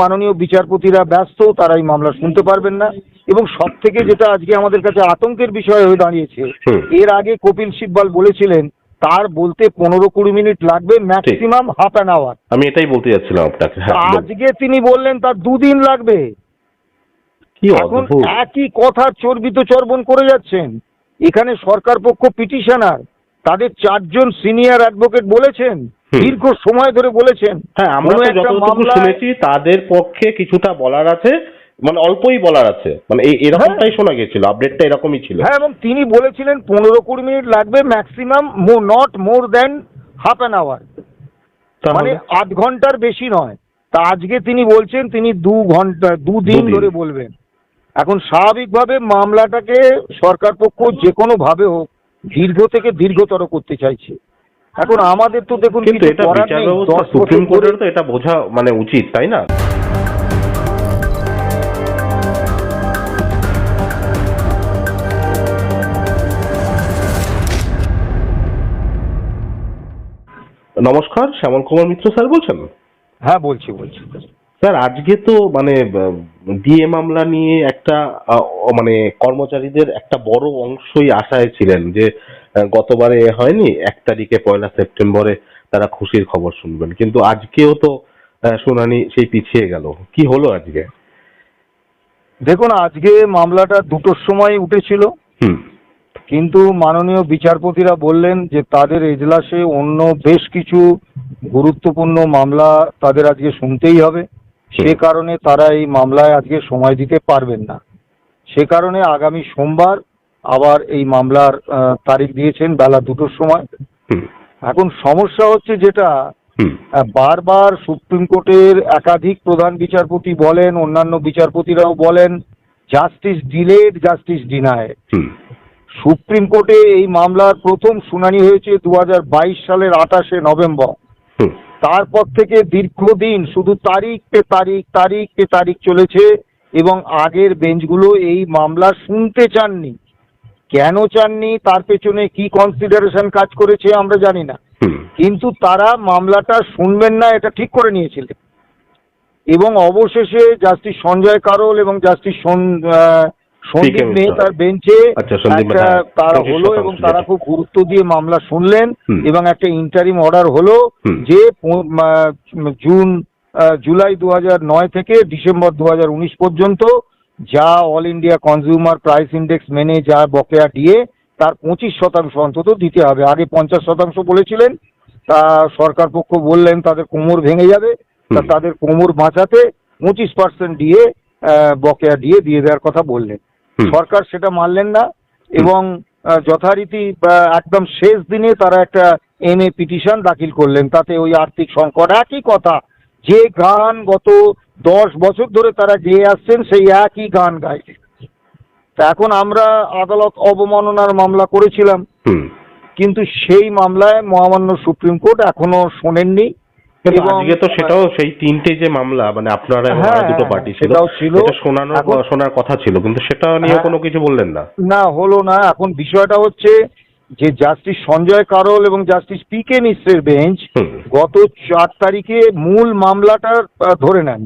মাননীয় বিচারপতিরা ব্যস্ত তারা এই মামলা শুনতে পারবেন না। এবং সব থেকে যেটা আজকে আমাদের কাছে আতঙ্কের বিষয় হয়ে দাঁড়িয়েছে এর আগে কপিল সিব্বাল বলেছিলেন তার বলতে পনেরো কুড়ি মিনিট লাগবে ম্যাক্সিমাম হাফ অ্যান আওয়ার আমি এটাই বলতে যাচ্ছিলাম আপনাকে হ্যাঁ আজকে তিনি বললেন তার দুদিন লাগবে। কি এখন একই কথা চর্বিত চর্বণ করে যাচ্ছেন। এখানে সরকার পক্ষ পিটিশনার তাদের চারজন সিনিয়র অ্যাডভোকেট বলেছেন। দীর্ঘ সময় ধরে বলেছেন। হ্যাঁ আমরা যতটুকু শুনেছি তাদের পক্ষে কিছুটা বলার আছে মানে অল্পই বলার আছে। মানে এই এরকমটাই শোনা গেছিল আপডেটটা এরকমই ছিল। হ্যাঁ এবং তিনি বলেছিলেন পনেরো কুড়ি মিনিট লাগবে maximum not more than half an hour মানে আধ ঘণ্টার বেশি নয়। তা আজকে তিনি বলছেন তিনি দু ঘণ্টা দুদিন। ধরে বলবেন। এখন স্বাভাবিকভাবে মামলাটাকে সরকার পক্ষ যে কোনো ভাবে হোক দীর্ঘ থেকে দীর্ঘতর করতে চাইছে। এখন আমাদের তো দেখুন কিন্তু এটা বিচার ব্যবস্থা সুপ্রিম কোর্টের তো এটা বোঝা মানে উচিত তাই না? নমস্কার শ্যামল কুমার মিত্র স্যার বলছেন? হ্যাঁ বলছি বলছি। স্যার আজকে তো মানে ডিএ মামলা নিয়ে একটা মানে কর্মচারীদের একটা বড় অংশই আশায় ছিলেন যে গতবারে এ হয়নি এক তারিখে পয়লা সেপ্টেম্বরে তারা খুশির খবর শুনবেন। কিন্তু আজকেও তো শুনানি সেই পিছিয়ে গেল। কি হলো আজকে? দেখুন আজকে মামলাটা দুটোর সময় উঠেছিল। হুম। কিন্তু মাননীয় বিচারপতিরা বললেন যে তাদের এজলাসে অন্য বেশ কিছু গুরুত্বপূর্ণ মামলা তাদের আজকে শুনতেই হবে। সে কারণে তারা এই মামলায় আজকে সময় দিতে পারবেন না। সে কারণে আগামী সোমবার আবার এই মামলার তারিখ দিয়েছেন বেলা দুটোর সময়। এখন সমস্যা হচ্ছে যেটা বারবার সুপ্রিম কোর্টের একাধিক প্রধান বিচারপতি বলেন অন্যান্য বিচারপতিরাও বলেন justice delayed justice denied supreme কোর্টে এই মামলার প্রথম শুনানি হয়েছে দু হাজার বাইশ সালের আঠাশে নভেম্বর। তারপর থেকে দীর্ঘদিন শুধু তারিখ পে তারিখ তারিখ পে তারিখ চলেছে এবং আগের বেঞ্চগুলো এই মামলা শুনতে চাননি। কেন চাননি? তার পেছনে কি কনসিডারেশন কাজ করেছে আমরা জানি না। কিন্তু তারা মামলাটা শুনবেন না এটা ঠিক করে নিয়েছিলেন। এবং অবশেষে জাস্টিস সঞ্জয় কারোল এবং জাস্টিস সন্দীপ মিশ্র। মেহতার বেঞ্চে আচ্ছা, একটা তারা হলো এবং তারা খুব গুরুত্ব দিয়ে মামলা শুনলেন এবং একটা ইন্টারিম অর্ডার হলো যে জুন জুলাই দু নয় থেকে ডিসেম্বর দু উনিশ পর্যন্ত যা all India consumer price index মেনে যা বকেয়া দিয়ে তার পঁচিশ শতাংশ অন্তত দিতে হবে। আগে পঞ্চাশ শতাংশ বলেছিলেন তা সরকার পক্ষ বললেন তাদের কোমর ভেঙে যাবে তা তাদের কোমর বাঁচাতে পঁচিশ পার্সেন্ট দিয়ে বকেয়া দিয়ে দিয়ে দেওয়ার কথা বললেন। সরকার সেটা মানলেন না এবং যথারীতি একদম শেষ দিনে তারা একটা এনএ পিটিশন দাখিল করলেন। তাতে ওই আর্থিক সংকট। একই কথা যে গান গত দশ বছর ধরে তারা গেয়ে আসছেন সেই একই গান গাইছে। তা এখন আমরা আদালত অবমাননার মামলা করেছিলাম। কিন্তু সেই মামলায় মহামান্য সুপ্রিম কোর্ট এখনও শোনেননি। আজকে তো সেটাও সেই তিনটে যে মামলা মানে আপনারা হ্যাঁ, দুটো পার্টি ছিল এটা শোনানোর শোনার কথা ছিল কিন্তু সেটা নিয়ে হ্যাঁ। কোনো কিছু বললেন না না হলো না এখন বিষয়টা হচ্ছে যে জাস্টিস সঞ্জয় কারোল এবং জাস্টিস পি কে মিশ্রের বেঞ্চ গত চার তারিখে মূল মামলাটা ধরে নেন।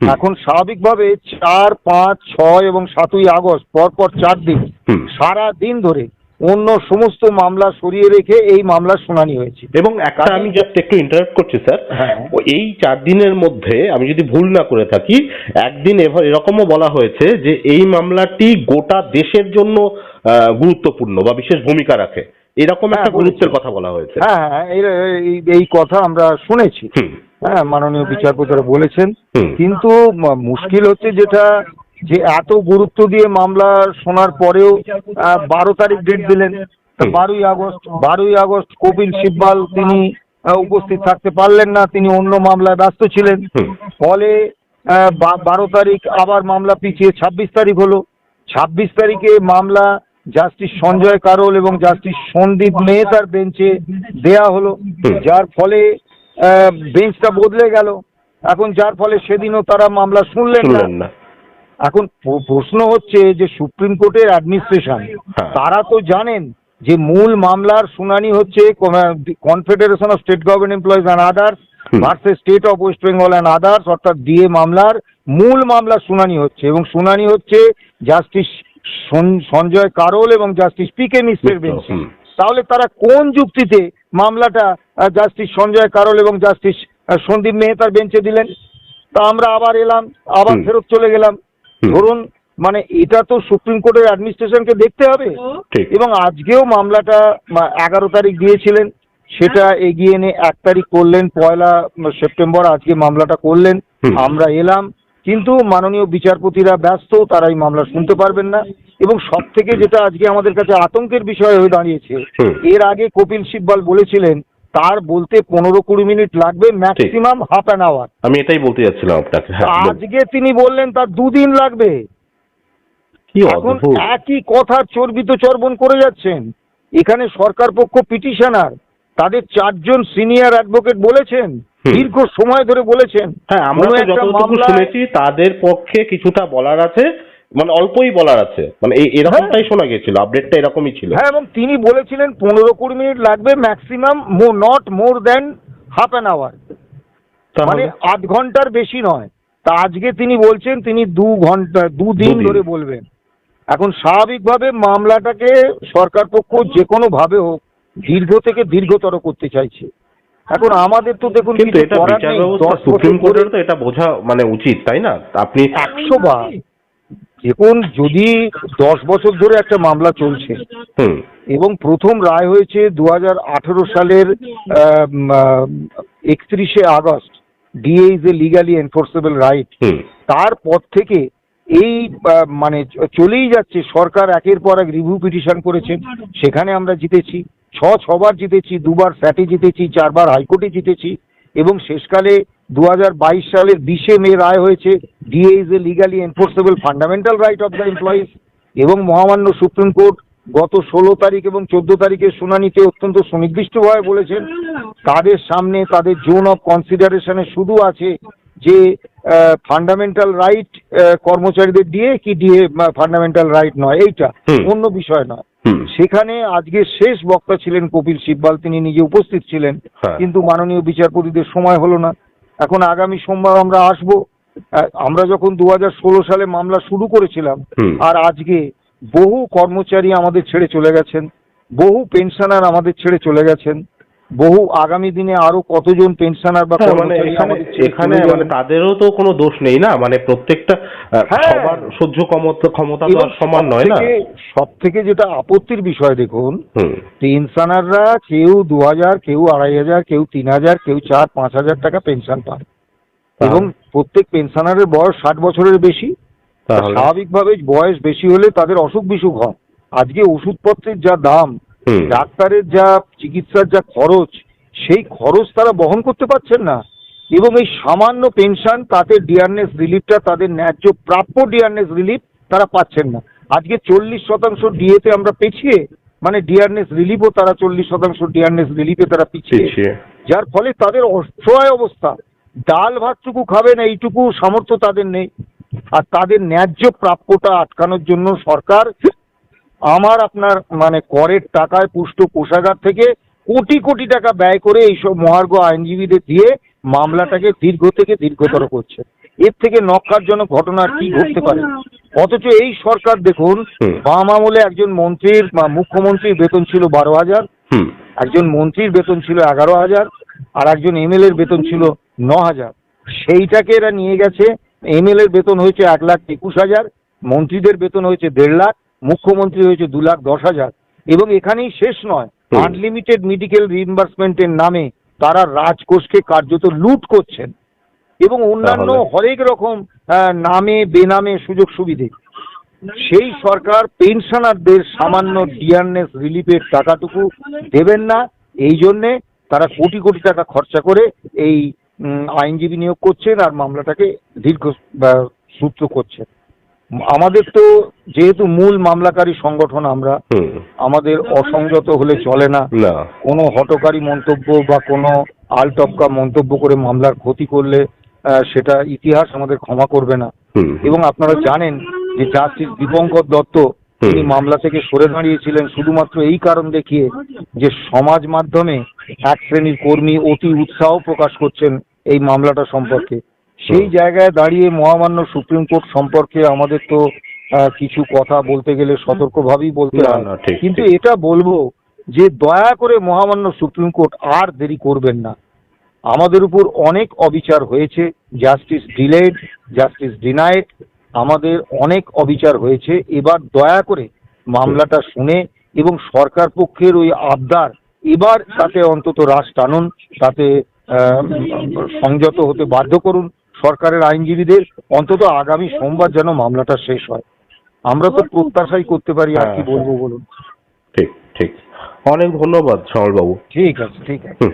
এখন স্বাভাবিকভাবে চার পাঁচ ছয় এবং সাতই আগস্ট পরপর চার দিন। সারা দিন ধরে অন্য সমস্ত মামলা সরিয়ে রেখে এই মামলার শুনানি হয়েছে। এবং একটা আমি জাস্ট একটু ইন্টারাপ্ট করছি স্যার। এই চার দিনের মধ্যে আমি যদি ভুল না করে থাকি একদিন এরকমও বলা হয়েছে যে এই মামলাটি গোটা দেশের জন্য গুরুত্বপূর্ণ বা বিশেষ ভূমিকা রাখে। এরকম হ্যাঁ, একটা গুরুত্বের কথা বলা হয়েছে। হ্যাঁ হ্যাঁ এই- কথা আমরা শুনেছি। হ্যাঁ মাননীয় বিচারপতিরা বলেছেন। কিন্তু মুশকিল হচ্ছে যেটা যে এত গুরুত্ব দিয়ে মামলা শোনার পরেও বারো তারিখ ডেট দিলেন। বারোই আগস্ট বারোই আগস্ট কপিল সিব্বাল তিনি উপস্থিত থাকতে পারলেন না তিনি অন্য মামলায় ব্যস্ত ছিলেন। ফলে বারো তারিখ আবার মামলা পিছিয়ে ছাব্বিশ তারিখ হলো। ছাব্বিশ তারিখে মামলা জাস্টিস সঞ্জয় কারোল এবং জাস্টিস সন্দীপ মেহতার বেঞ্চে দেয়া হলো। যার ফলে আহ, বেঞ্চটা বদলে গেল। এখন যার ফলে সেদিনও তারা মামলা শুনলেন না। এখন প্রশ্ন হচ্ছে যে সুপ্রিম কোর্টের অ্যাডমিনিস্ট্রেশন হ্যাঁ। তারা তো জানেন যে মূল মামলার শুনানি হচ্ছে confederation of state government employees and others. Versus state of West Bengal and others অর্থাৎ ডিএ মামলার মূল মামলার শুনানি হচ্ছে এবং শুনানি হচ্ছে জাস্টিস সঞ্জয় কারোল এবং জাস্টিস পি কে মিশ্রের বেঞ্চে তাহলে তারা কোন যুক্তিতে মামলাটা জাস্টিস সঞ্জয় কারোল এবং জাস্টিস সন্দীপ মেহতার বেঞ্চে দিলেন তা আমরা আবার এলাম আবার ফেরত চলে গেলাম। ধরুন মানে এটা তো সুপ্রিম কোর্টের অ্যাডমিনিস্ট্রেশনকে দেখতে হবে। এবং আজকেও মামলাটা এগারো তারিখ দিয়েছিলেন। সেটা এগিয়ে এনে এক তারিখ করলেন পয়লা সেপ্টেম্বর আজকে মামলাটা করলেন। আমরা এলাম কিন্তু মাননীয় বিচারপতিরা ব্যস্ত তারা এই মামলা শুনতে পারবেন না। এবং সব থেকে যেটা আজকে আমাদের কাছে আতঙ্কের বিষয় হয়ে দাঁড়িয়েছে এর আগে কপিল সিব্বাল বলেছিলেন তার বলতে পনেরো কুড়ি মিনিট লাগবে ম্যাক্সিমাম হাফ অ্যান আওয়ার আমি এটাই বলতে যাচ্ছিলাম আপনাকে হ্যাঁ আজকে তিনি বললেন তার দুদিন লাগবে। এখন একই কথা চর্বিত চর্বণ করে যাচ্ছেন। এখানে সরকার পক্ষ পিটিশনার তাদের চারজন সিনিয়র অ্যাডভোকেট বলেছেন দীর্ঘ সময় ধরে বলেছেন। হ্যাঁ আমরা যতটুকু শুনেছি তাদের পক্ষে কিছুটা বলার আছে। মানে অল্পই বলার আছে। মানে এই এরকমটাই শোনা গেছিল আপডেটটা এরকমই ছিল। হ্যাঁ এবং তিনি বলেছিলেন পনেরো কুড়ি মিনিট লাগবে maximum mo not more than half an hour মানে আধ ঘণ্টার বেশি নয়। তা আজকে তিনি বলছেন তিনি দু ঘণ্টা দুদিন দুদিন। ধরে বলবেন। এখন স্বাভাবিকভাবে মামলাটাকে সরকার পক্ষ যে কোনো ভাবে হোক দীর্ঘ থেকে দীর্ঘতর করতে চাইছে। এখন আমাদের তো দেখুন কিন্তু এটা বিচার ব্যবস্থা সুপ্রিম কোর্টের তো এটা বোঝা মানে উচিত তাই না? আপনি একশো বার। দেখুন যদি দশ বছর ধরে একটা মামলা চলছে এবং প্রথম রায় হয়েছে দু আঠেরো সালের একত্রিশে August DA is a legally enforceable right তারপর থেকে এই মানে চলেই যাচ্ছে সরকার একের পর এক রিভিউ পিটিশন করেছেন সেখানে আমরা জিতেছি ছ ছবার জিতেছি দুবার স্যাটে জিতেছি চারবার হাইকোর্টে জিতেছি এবং শেষকালে দু বাইশ সালের বিশে মে রায় হয়েছে DA is a legally enforceable fundamental right of the employees এবং মহামান্য সুপ্রিম কোর্ট গত ষোলো তারিখ এবং চোদ্দ তারিখের শুনানিতে অত্যন্ত সুনির্দিষ্টভাবে বলেছেন তাদের সামনে তাদের জোন অফ কনসিডারেশনে শুধু আছে যে ফান্ডামেন্টাল রাইট কর্মচারীদের দিয়ে কি ডিএ ফান্ডামেন্টাল রাইট নয় এইটা অন্য বিষয় নয়। সেখানে আজকে শেষ বক্তা ছিলেন কপিল সিব্বাল তিনি নিজে উপস্থিত ছিলেন। হ্যাঁ। কিন্তু মাননীয় বিচারপতিদের সময় হলো না। এখন আগামী সোমবার আমরা আসব। আমরা যখন দু হাজার ষোলো সালে মামলা শুরু করেছিলাম আর আজকে বহু কর্মচারী আমাদের ছেড়ে চলে গেছেন বহু পেনশনার আমাদের ছেড়ে চলে গেছেন বহু আগামী দিনে আরও কতজন পেনশনার বা হ্যাঁ, মানে কর্মচারী এখানে মানে তাদেরও তো কোনো দোষ নেই না? মানে প্রত্যেকটা হ্যাঁ। সবার সহ্য ক্ষমতা তো সমান নয় না? সব থেকে যেটা আপত্তির বিষয় দেখুন পেনশনাররা কেউ দু হাজার কেউ আড়াই হাজার কেউ তিন হাজার কেউ চার পাঁচ হাজার টাকা পেনশন পায়। এবং প্রত্যেক পেনশনারের বয়স ষাট বছরের বেশি স্বাভাবিকভাবে বয়স বেশি হলে তাদের অসুখ বিসুখ হয়। আজকে ওষুধপত্রের যা দাম ডাক্তারের যা চিকিৎসার যা খরচ সেই খরচ তারা বহন করতে পারছেন না। এবং এই সামান্য পেনশন তাতে ডিয়ারনেস রিলিফটা তাদের ন্যায্য প্রাপ্য ডিয়ারনেস রিলিফ তারা পাচ্ছেন না। আজকে চল্লিশ শতাংশ ডিএতে আমরা পেছিয়ে মানে ডিয়ারনেস রিলিফও তারা চল্লিশ শতাংশ ডিয়ারনেস রিলিফে তারা পিছিয়ে। যার ফলে তাদের অসহায় অবস্থা ডাল ভাতটুকু খাবেন এইটুকু সামর্থ্য তাদের নেই। আর তাদের ন্যায্য প্রাপ্যটা আটকানোর জন্য সরকার আমার আপনার মানে করের টাকায় পুষ্ট কোষাগার থেকে কোটি কোটি টাকা ব্যয় করে এইসব মহার্ঘ আইনজীবীদের দিয়ে মামলাটাকে দীর্ঘ থেকে দীর্ঘতর করছে। এর থেকে নক্কারজনক ঘটনা কি ঘটতে পারে? অথচ এই সরকার দেখুন। বাম আমলে একজন মন্ত্রীর মুখ্যমন্ত্রীর বেতন ছিল বারো হাজার হুম। একজন মন্ত্রীর বেতন ছিল এগারো হাজার আর একজন এমএলএ এর বেতন ছিল ন হাজার সেইটাকে এরা নিয়ে গেছে। এমএলএ এর বেতন হয়েছে এক লাখ একুশ হাজার মন্ত্রীদের বেতন হয়েছে দেড় লাখ মুখ্যমন্ত্রী হয়েছে দু লাখ দশ হাজার। এবং এখানেই শেষ নয় আনলিমিটেড মেডিকেল রিইম্বার্সমেন্টের নামে তারা রাজকোষকে কার্যত লুট করছেন। এবং অন্যান্য হরেক রকম নামে বেনামে সুযোগ সুবিধে। সেই সরকার পেনশনারদের সামান্য ডিয়ারনেস রিলিফের টাকাটুকু দেবেন না। এই জন্যে তারা কোটি কোটি টাকা খরচা করে এই আইনজীবী নিয়োগ করছেন আর মামলাটাকে দীর্ঘ সূত্র করছেন। আমাদের তো যেহেতু মূল মামলাকারী সংগঠন আমরা আমাদের অসংযত হলে চলে না। কোনো হটকারী মন্তব্য বা কোনো আলটপকা মন্তব্য করে মামলার ক্ষতি করলে সেটা ইতিহাস আমাদের ক্ষমা করবে না। এবং আপনারা জানেন যে জাস্টিস দীপঙ্কর দত্ত তিনি মামলা থেকে সরে দাঁড়িয়েছিলেন শুধুমাত্র এই কারণ দেখিয়ে যে সমাজ মাধ্যমে এক শ্রেণির কর্মী অতি উৎসাহ প্রকাশ করছেন এই মামলাটা সম্পর্কে। সেই জায়গায় দাঁড়িয়ে মহামান্য সুপ্রিম কোর্ট সম্পর্কে আমাদের তো কিছু কথা বলতে গেলে সতর্কভাবেই বলতে হয়। না কিন্তু এটা বলব যে দয়া করে মহামান্য সুপ্রিম কোর্ট আর দেরি করবেন না। আমাদের উপর অনেক অবিচার হয়েছে জাস্টিস ডিলেড জাস্টিস ডিনাইড আমাদের অনেক অবিচার হয়েছে। এবার দয়া করে মামলাটা শুনে এবং সরকার পক্ষের ওই আবদার এবার তাতে অন্তত রাশ টানুন তাতে সংযত হতে বাধ্য করুন সরকারের আইনজীবীদের। অন্তত আগামী সোমবার যেন মামলাটা শেষ হয়। আমরা তো প্রত্যাশাই করতে পারি আর কি হ্যাঁ, বলব বলুন। ঠিক ঠিক। অনেক ধন্যবাদ বাবু ঠিক আছে ঠিক আছে।